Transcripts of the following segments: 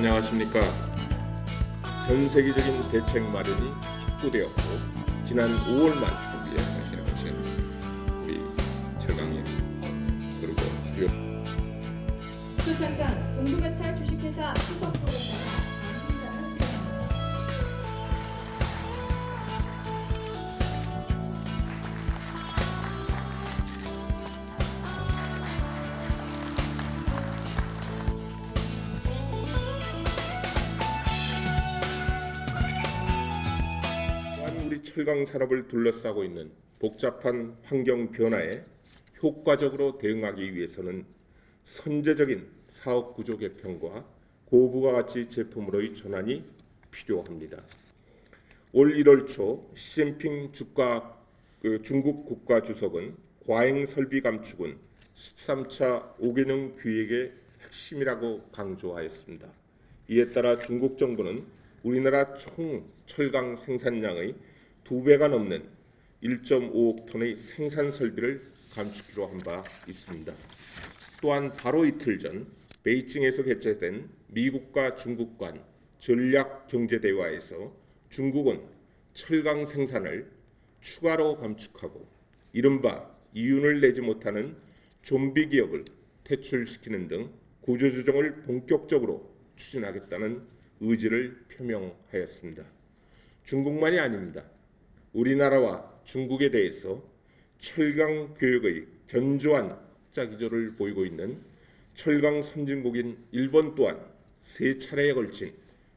안녕하십니까. 전 세계적인 대책 마련이 촉구되었고 지난 5월 말 당신의 오신 우리 최강희 그리고 주요 부총장 동부메탈 주식회사 수석 부회장 철강 산업을 둘러싸고 있는 복잡한 환경 변화에 효과적으로 대응하기 위해서는 선제적인 사업 구조 개편과 고부가 가치 제품으로의 전환이 필요합니다. 올 1월 초 시진핑 주가 그 중국 국가 주석은 과잉 설비 감축은 13차 5개년 기획의 핵심이라고 강조하였습니다. 이에 따라 중국 정부는 우리나라 총 철강 생산량의 두 배가 넘는 1.5억 톤의 생산 설비를 감축키로 한 바 있습니다. 또한 바로 이틀 전 베이징에서 개최된 미국과 중국 간 전략 경제 대화에서 중국은 철강 생산을 추가로 감축하고 이른바 이윤을 내지 못하는 좀비 기업을 퇴출시키는 등 구조조정을 본격적으로 추진하겠다는 의지를 표명하였습니다. 중국만이 아닙니다. 우리나라와 중국에 대해서 철강 교육의 견조한 학자 기조를 보이고 있는 철강 선진국인 일본 또한 세 차례에 걸친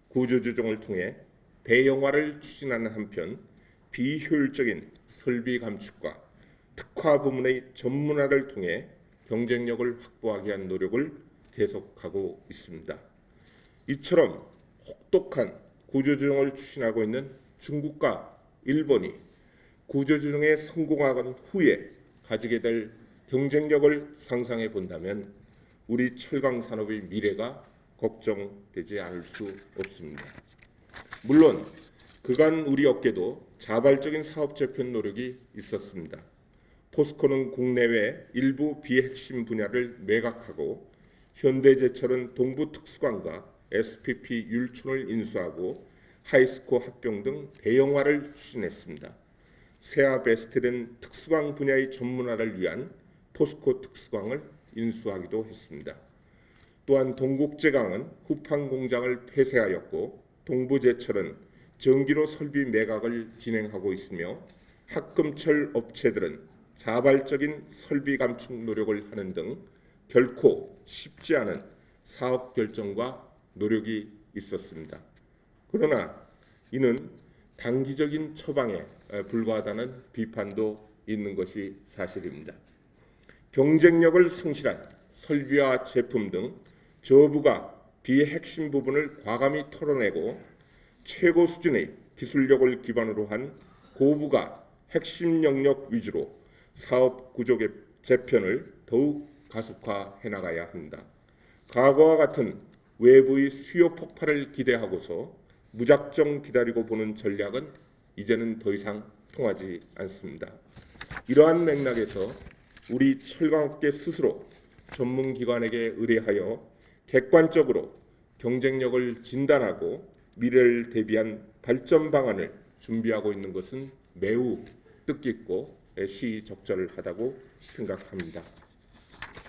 구조조정을 통해 대형화를 추진하는 한편 비효율적인 설비 감축과 특화 부문의 전문화를 통해 경쟁력을 확보하기 위한 노력을 계속하고 있습니다. 이처럼 혹독한 구조조정을 추진하고 있는 중국과 일본이 구조조정에 성공한 후에 가지게 될 경쟁력을 상상해 본다면 우리 철강 산업의 미래가 걱정되지 않을 수 없습니다. 물론 그간 우리 업계도 자발적인 사업 재편 노력이 있었습니다. 포스코는 국내외 일부 비핵심 분야를 매각하고 현대제철은 동부특수관과 SPP 율촌을 인수하고 하이스코 합병 등 대형화를 추진했습니다. 세아베스텔은 특수광 분야의 전문화를 위한 포스코 특수광을 인수하기도 했습니다. 또한 동국제강은 후판 공장을 폐쇄하였고 동부제철은 전기로 설비 매각을 진행하고 있으며 학금철 업체들은 자발적인 설비 감축 노력을 하는 등 결코 쉽지 않은 사업 결정과 노력이 있었습니다. 그러나 이는 단기적인 처방에 불과하다는 비판도 있는 것이 사실입니다. 경쟁력을 상실한 설비와 제품 등 저부가 비핵심 부분을 과감히 털어내고 최고 수준의 기술력을 기반으로 한 고부가 핵심 영역 위주로 사업 구조 개- 재편을 더욱 가속화해 나가야 합니다. 과거와 같은 외부의 수요 폭발을 기대하고서 무작정 기다리고 보는 전략은 이제는 더 이상 통하지 않습니다. 이러한 맥락에서 우리 철강업계 스스로 전문기관에게 의뢰하여 객관적으로 경쟁력을 진단하고 미래를 대비한 발전 방안을 준비하고 있는 것은 매우 뜻깊고 시적절하다고 생각합니다.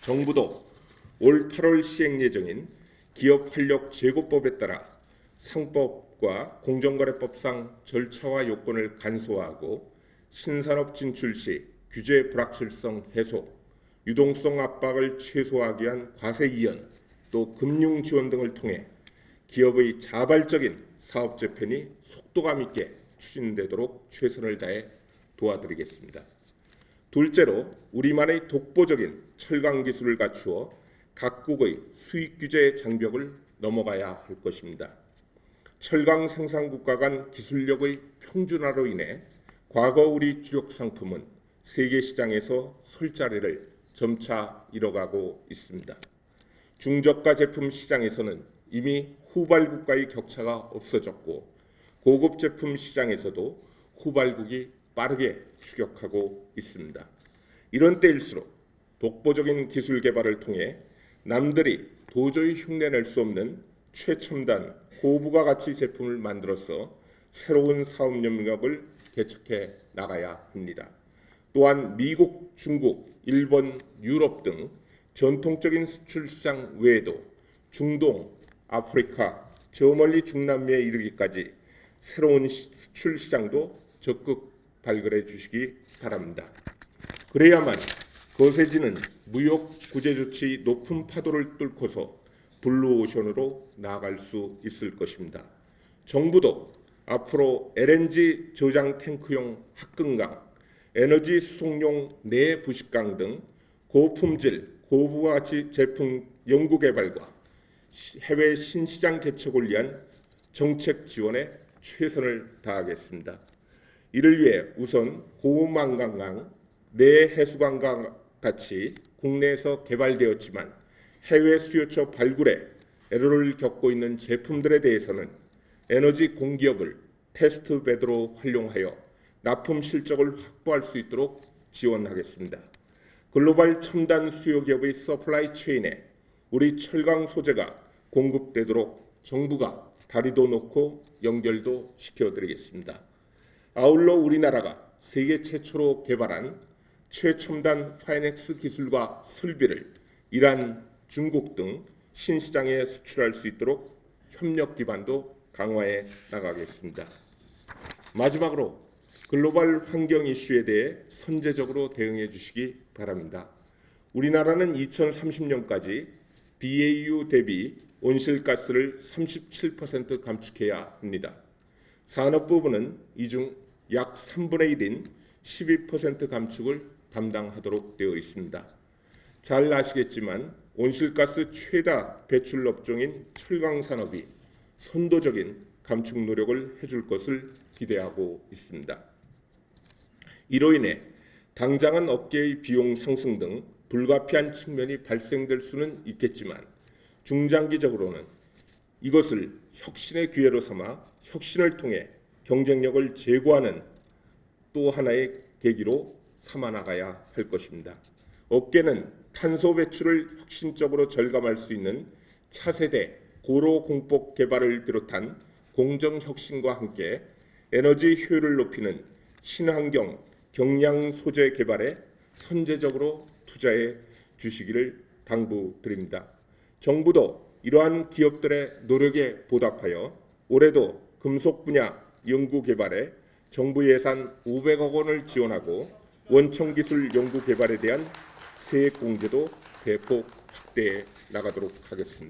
정부도 올 8월 시행 예정인 기업 활력 제고법에 따라 상법 과 공정거래법상 절차와 요건을 간소화하고 신산업 진출 시 규제 불확실성 해소, 유동성 압박을 최소화하기 위한 과세 이연, 또 금융 지원 등을 통해 기업의 자발적인 사업 재편이 속도감 있게 추진되도록 최선을 다해 도와드리겠습니다. 둘째로 우리만의 독보적인 철강 기술을 갖추어 각국의 수익 규제 장벽을 넘어가야 할 것입니다. 철강 생산국가 간 기술력의 평준화로 인해 과거 우리 주력 상품은 세계 시장에서 설 자리를 점차 잃어가고 있습니다. 중저가 제품 시장에서는 이미 후발국과의 격차가 없어졌고 고급 제품 시장에서도 후발국이 빠르게 추격하고 있습니다. 이런 때일수록 독보적인 기술 개발을 통해 남들이 도저히 흉내낼 수 없는 최첨단 고부가 가치 제품을 만들어서 새로운 사업 영역을 개척해 나가야 합니다. 또한 미국, 중국, 일본, 유럽 등 전통적인 수출 시장 외에도 중동, 아프리카, 저 멀리 중남미에 이르기까지 새로운 시- 수출 시장도 적극 발굴해 주시기 바랍니다. 그래야만 거세지는 무역 구제 조치 높은 파도를 뚫고서 블루오션으로 나아갈 수 있을 것입니다. 정부도 앞으로 LNG 저장 탱크용 합금강, 에너지 수송용 내부식강 등 고품질 고부가치 제품 연구 개발과 시- 해외 신시장 개척을 위한 정책 지원에 최선을 다하겠습니다. 이를 위해 우선 고만강강, 내해수관과 같이 국내에서 개발되었지만 해외 수요처 발굴에 에러를 겪고 있는 제품들에 대해서는 에너지 공기업을 테스트 베드로 활용하여 납품 실적을 확보할 수 있도록 지원하겠습니다. 글로벌 첨단 수요 기업의 서플라이 체인에 우리 철강 소재가 공급되도록 정부가 다리도 놓고 연결도 시켜드리겠습니다. 아울러 우리나라가 세계 최초로 개발한 최첨단 파이넥스 기술과 설비를 이란, 중국 등 신시장에 수출할 수 있도록 협력 기반도 강화해 나가겠습니다. 마지막으로 글로벌 환경 이슈에 대해 선제적으로 대응해 주시기 바랍니다. 우리나라는 2030년까지 BAU 대비 온실가스를 37% 감축해야 합니다. 산업 부분은 이 중 약 3분의 1인 12% 감축을 담당하도록 되어 있습니다. 잘 아시겠지만 온실가스 최다 배출 업종인 철강 산업이 선도적인 감축 노력을 해줄 것을 기대하고 있습니다. 이로 인해 당장은 업계의 비용 상승 등 불가피한 측면이 발생될 수는 있겠지만 중장기적으로는 이것을 혁신의 기회로 삼아 혁신을 통해 경쟁력을 제고하는 또 하나의 계기로 삼아 나가야 할 것입니다. 업계는 탄소 배출을 혁신적으로 절감할 수 있는 차세대 고로 공법 개발을 비롯한 공정 혁신과 함께 에너지 효율을 높이는 친환경 경량 소재 개발에 선제적으로 투자해 주시기를 당부드립니다. 정부도 이러한 기업들의 노력에 보답하여 올해도 금속 분야 연구 개발에 정부 예산 500억 원을 지원하고 원청 기술 연구 개발에 대한 세액 공제도 대폭 확대해 나가도록 하겠습니다.